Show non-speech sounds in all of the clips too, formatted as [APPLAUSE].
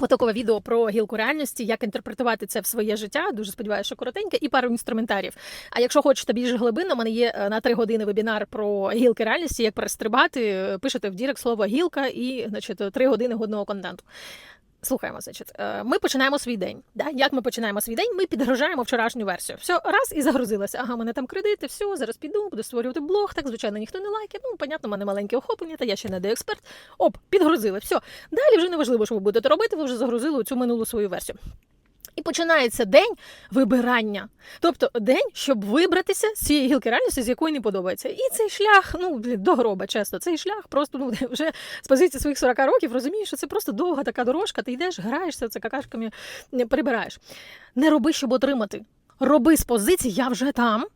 Потокове відео про гілку реальності, як інтерпретувати це в своє життя. Дуже сподіваюся, що коротеньке, і пару інструментарів. А якщо хочете більш глибинно, у мене є е, на три години вебінар про гілки реальності, як перестрибати. Е, Пишете в дірек слово гілка і значить, три години годного контенту. Слухаємо, значить, Е, ми починаємо свій день. Да? Як ми починаємо свій день? Ми підгружаємо вчорашню версію. Все, раз і загрузилася. Ага, мене там кредити, все, зараз піду, буду створювати блог. Так, звичайно, ніхто не лайкає. Ну, понятно, мене маленьке охоплення, та я ще не експерт. Оп, підгрузили. Все. Далі вже не важливо, що ви будете робити, ви вже загрузили цю минулу свою версію. І починається день вибирання. Тобто день, щоб вибратися з цієї гілки реальності, з якої не подобається. І цей шлях, ну до гроба, чесно, цей шлях просто ну [LAUGHS] вже з позиції своїх 40 років розумієш, що це просто довга така дорожка. Ти йдеш, граєшся, це какашками не прибираєш. Не роби, щоб отримати. Роби з позиції, я вже там.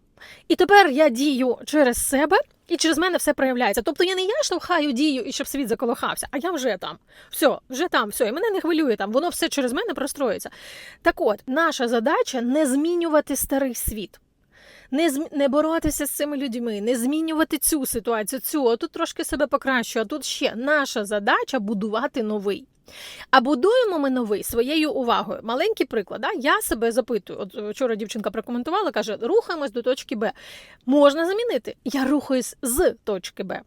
І тепер я дію через себе, і через мене все проявляється. Тобто я не я штовхаю дію і щоб світ заколихався, а я вже там. Все, вже там, все, і мене не хвилює там. Воно все через мене простроїться. Так от, наша задача не змінювати старий світ. Не зм... не боротися з цими людьми, не змінювати цю ситуацію, цю, а тут трошки себе покращу, а тут ще наша задача будувати новий. А будуємо ми новий своєю увагою. Маленький приклад. Да? Я себе запитую. От вчора дівчинка прокоментувала, каже: рухаємось до точки Б. Можна замінити. Я рухаюсь з точки Б.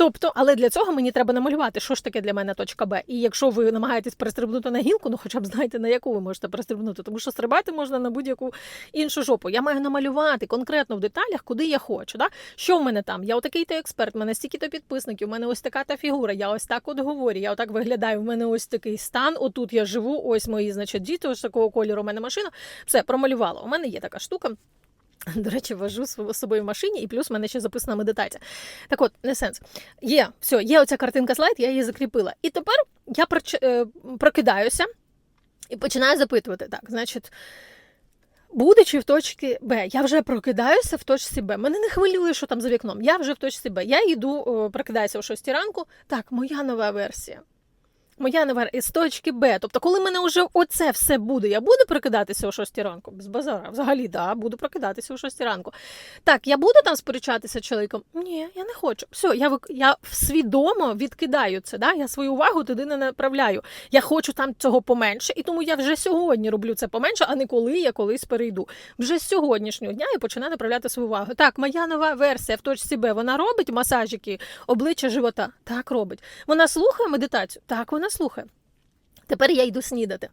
Тобто, але для цього мені треба намалювати, що ж таке для мене точка Б. І якщо ви намагаєтесь перестрибнути на гілку, ну хоча б знайте, на яку ви можете перестрибнути, тому що стрибати можна на будь-яку іншу жопу. Я маю намалювати конкретно в деталях, куди я хочу. Да? Що в мене там? Я отакий то експерт, в мене стільки-то підписників, у мене ось така та фігура, я ось так от говорю, я отак виглядаю, в мене ось такий стан, отут я живу, ось мої, значить, діти, ось такого кольору у мене машина. Все, промалювала. У мене є така штука. [LAUGHS] До речі, вожу з собою в машині, і плюс в мене ще записана медитація. Так от, не сенс. Є, все, є оця картинка слайд, я її закріпила. І тепер я е, прокидаюся і починаю запитувати: так, значить, будучи в точці Б, я вже прокидаюся в точці Б. Мене не хвилює, що там за вікном. Я вже в точці Б. Я йду, прокидаюся о 6 ранку. Так, моя нова версія. Моя нова з точки Б. Тобто, коли мене вже оце все буде, я буду прокидатися о 6 ранку. Без базара. Взагалі, да, буду прокидатися о 6 ранку. Так, я буду там сперечатися чоловіком? Ні, я не хочу. Все, я я свідомо відкидаю це. Да? Я свою увагу туди не направляю. Я хочу там цього поменше, і тому я вже сьогодні роблю це поменше, а не коли я колись перейду. Вже з сьогоднішнього дня я починаю направляти свою увагу. Так, моя нова версія в точці Б, вона робить масажики обличчя живота? Так робить. Вона слухає медитацію? Так, вона слухає. Тепер я йду снідати.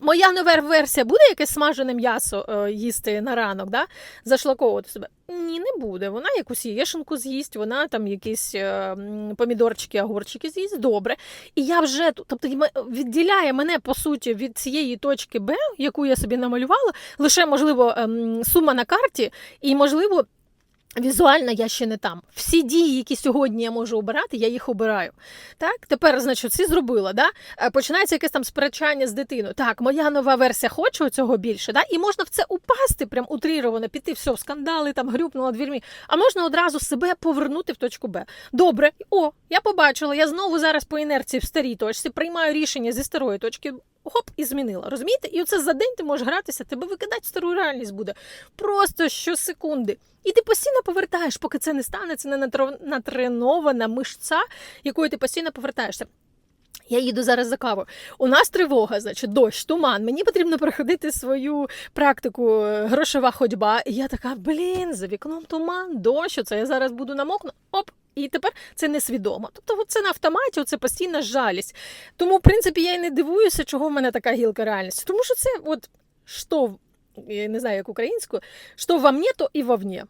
Моя нова версія буде якесь смажене м'ясо е, їсти на ранок, да? зашлаковувати себе? Ні, не буде. Вона якусь яєшенку з'їсть, вона там якісь е, помідорчики, огурчики з'їсть. Добре. І я вже тобто відділяє мене по суті від цієї точки Б, яку я собі намалювала, лише можливо ем, сума на карті, і можливо. Візуально я ще не там. Всі дії, які сьогодні я можу обирати, я їх обираю. Так, тепер, значить, всі зробила. Да? Е, Починається якесь там сперечання з дитиною. Так, моя нова версія хоче цього більше, да? і можна в це упасти, прям утріровано, піти, все, скандали, там грюпнула двірмі. А можна одразу себе повернути в точку Б. Добре, о, я побачила, я знову зараз по інерції в старій точці приймаю рішення зі старої точки. Хоп, і змінила. Розумієте? І оце за день ти можеш гратися, тебе викидати стару реальність буде. Просто щосекунди. І ти постійно повертаєш, поки це не стане, це не натренована мишця, якою ти постійно повертаєшся. Я їду зараз за кавою. У нас тривога, значить, дощ, туман. Мені потрібно проходити свою практику е, грошова ходьба. І я така, блін, за вікном туман, дощ, це я зараз буду намокну. Оп. І тепер це несвідомо. Тобто це на автоматі, це постійна жалість. Тому, в принципі, я й не дивуюся, чого в мене така гілка реальності. Тому що це от що, я не знаю, як українською, що во мне, то і вовне.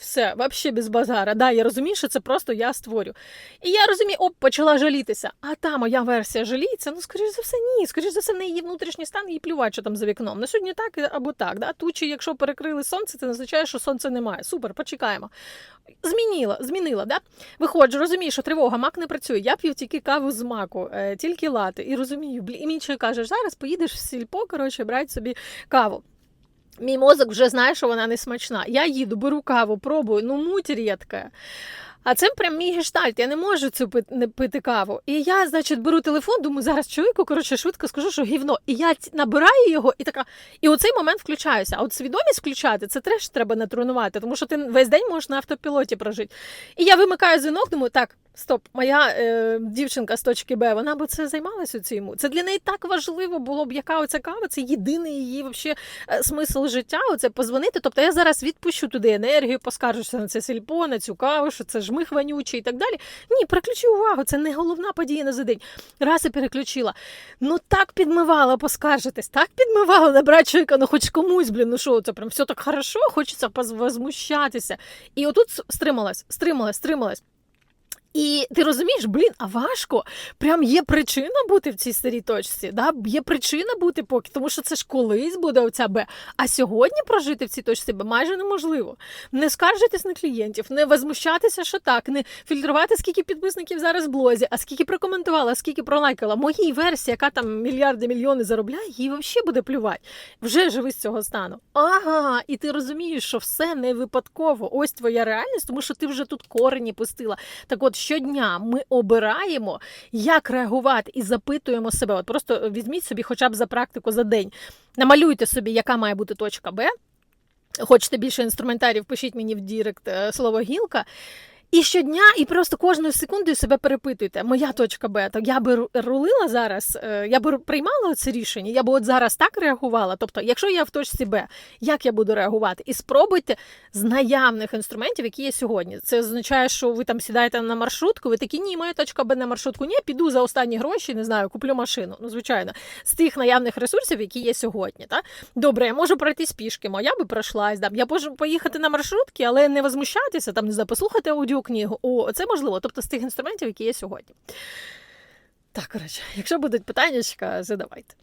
Все, взагалі без базара. Да, я розумію, що це просто я створю. І я розумію, оп, почала жалітися. А та моя версія жаліється. Ну, скоріш за все, ні. Скоріш за все, в неї є внутрішній стан, їй плювати, що там за вікном. На сьогодні так або так. Да? Тучі, якщо перекрили сонце, це означає, що сонця немає. Супер, почекаємо. Змінила, змінила, да? Виходжу, розумію, що тривога, мак не працює. Я п'ю тільки каву з маку, е, тільки лати. І розумію, блін, і мій чоловік каже, зараз поїдеш в сільпо, коротше, брати собі каву. Мій мозок вже знає, що вона не смачна. Я їду, беру каву, пробую, ну муть рідка. А це прям мій гештальт. Я не можу цю не пити каву. І я, значить, беру телефон, думаю, зараз чоловіку, коротше, швидко скажу, що гівно. І я набираю його, і така. І у цей момент включаюся. А от свідомість включати це теж треба натренувати, тому що ти весь день можеш на автопілоті прожити. І я вимикаю дзвінок, думаю, так. Стоп, моя е, дівчинка з точки Б, вона б це займалася цим. Це для неї так важливо було б, яка оця кава, це єдиний її вообще, е, смисл життя. Оце позвонити. Тобто я зараз відпущу туди енергію, поскаржуся на це сільпо, на цю каву, що це жмих вонючий і так далі. Ні, переключи увагу, це не головна подія на за день. Раз і переключила. Ну так підмивала поскаржитись, так підмивала набрати чоловіка, ну хоч комусь, блін, ну що, це прям все так хорошо, хочеться возмущатися. І отут стрималась, стрималась, стрималась. І ти розумієш, блін, а важко. Прям є причина бути в цій старій точці. Да? Є причина бути поки, тому що це ж колись буде оця Б. А сьогодні прожити в цій точці Б майже неможливо. Не скаржитись на клієнтів, не возмущатися, що так, не фільтрувати, скільки підписників зараз в блозі, а скільки прокоментувала, скільки пролайкала. Моїй версії, яка там мільярди мільйони заробляє, їй взагалі буде плювати. Вже живи з цього стану. Ага, і ти розумієш, що все не випадково. Ось твоя реальність, тому що ти вже тут корені пустила. Так от щодня ми обираємо, як реагувати, і запитуємо себе. От просто візьміть собі, хоча б за практику за день. Намалюйте собі, яка має бути точка Б. Хочете більше інструментарів, пишіть мені в Дірект е, слово гілка. І щодня, і просто кожною секундою себе перепитуйте. Моя точка Б. Так я би рулила зараз, е, я би приймала це рішення, я би от зараз так реагувала. Тобто, якщо я в точці Б, як я буду реагувати? І спробуйте з наявних інструментів, які є сьогодні. Це означає, що ви там сідаєте на маршрутку, ви такі, ні, моя точка Б на маршрутку, ні, піду за останні гроші, не знаю, куплю машину. Ну, звичайно, з тих наявних ресурсів, які є сьогодні. Та? Добре, я можу пройтись пішки, моя би пройшлась. Я можу поїхати на маршрутки, але не возмущатися, там, не знаю, послухати аудіокнигу. О, це можливо. Тобто з тих інструментів, які є сьогодні. Так, коротше, якщо будуть питання, задавайте.